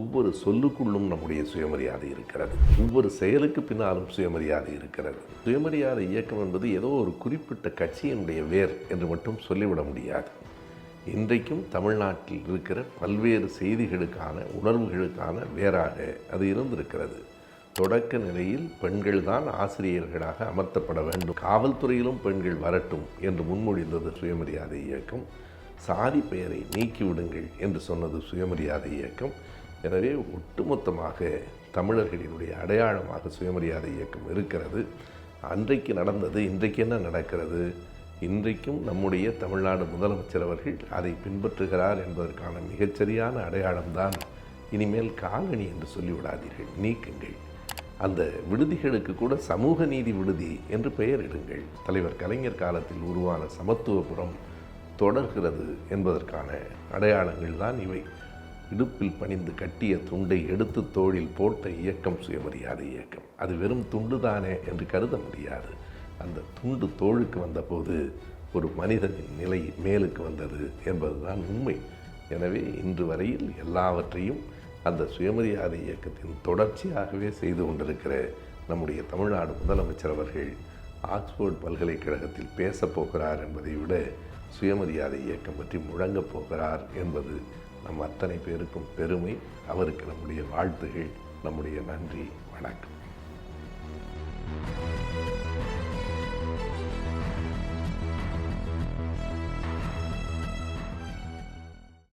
ஒவ்வொரு சொல்லுக்குள்ளும் நம்முடைய சுயமரியாதை இருக்கிறது. ஒவ்வொரு செயலுக்கு பின்னாலும் சுயமரியாதை இருக்கிறது. சுயமரியாதை இயக்கம் என்பது ஏதோ ஒரு குறிப்பிட்ட கட்சியினுடைய வேர் என்று மட்டும் சொல்லிவிட முடியாது. இன்றைக்கும் தமிழ்நாட்டில் இருக்கிற பல்வேறு செய்திகளுக்கான உணர்வுகளுக்கான வேறாக அது இருந்திருக்கிறது. தொடக்க நிலையில் பெண்கள் தான் ஆசிரியர்களாக அமர்த்தப்பட வேண்டும். காவல்துறையிலும் பெண்கள் வரட்டும் என்று முன்மொழிந்தது சுயமரியாதை இயக்கம். சாதி பெயரை நீக்கிவிடுங்கள் என்று சொன்னது சுயமரியாதை இயக்கம். எனவே ஒட்டுமொத்தமாக தமிழர்களினுடைய அடையாளமாக சுயமரியாதை இயக்கம் இருக்கிறது. அன்றைக்கு நடந்தது இன்றைக்கு என்ன நடக்கிறது? இன்றைக்கும் நம்முடைய தமிழ்நாடு முதலமைச்சர் அவர்கள் அதை பின்பற்றுகிறார் என்பதற்கான மிகச்சரியான அடையாளம்தான் இனிமேல் காலனி என்று சொல்லிவிடாதீர்கள். நீக்குங்கள். அந்த விடுதிகளுக்கு கூட சமூக நீதி விடுதி என்று பெயரிடுங்கள் தலைவர் கலைஞர் காலத்தில் உருவான சமத்துவபுரம் தொடர்கிறது என்பதற்கான அடையாளங்கள் தான் இவை. இடுப்பில் பணிந்து கட்டிய துண்டை எடுத்து தோளில் போட்ட இயக்கம் சுயமரியாதை இயக்கம். அது வெறும் துண்டு தானே என்று கருத முடியாது. அந்த துண்டு தோளுக்கு வந்தபோது ஒரு மனிதனின் நிலை மேலுக்கு வந்தது என்பதுதான் உண்மை. எனவே இன்று வரையில் எல்லாவற்றையும் அந்த சுயமரியாதை இயக்கத்தின் தொடர்ச்சியாகவே செய்து கொண்டிருக்கிற நம்முடைய தமிழ்நாடு முதலமைச்சர் அவர்கள் ஆக்ஸ்போர்ட் பல்கலைக்கழகத்தில் பேசப் போகிறார் என்பதை விட சுயமரியாதை இயக்கம் பற்றி முழங்கப் போகிறார் என்பது நம் அத்தனை பேருக்கும் பெருமை. அவருக்கு நம்முடைய வாழ்த்துகள் நம்முடைய நன்றி வணக்கம்.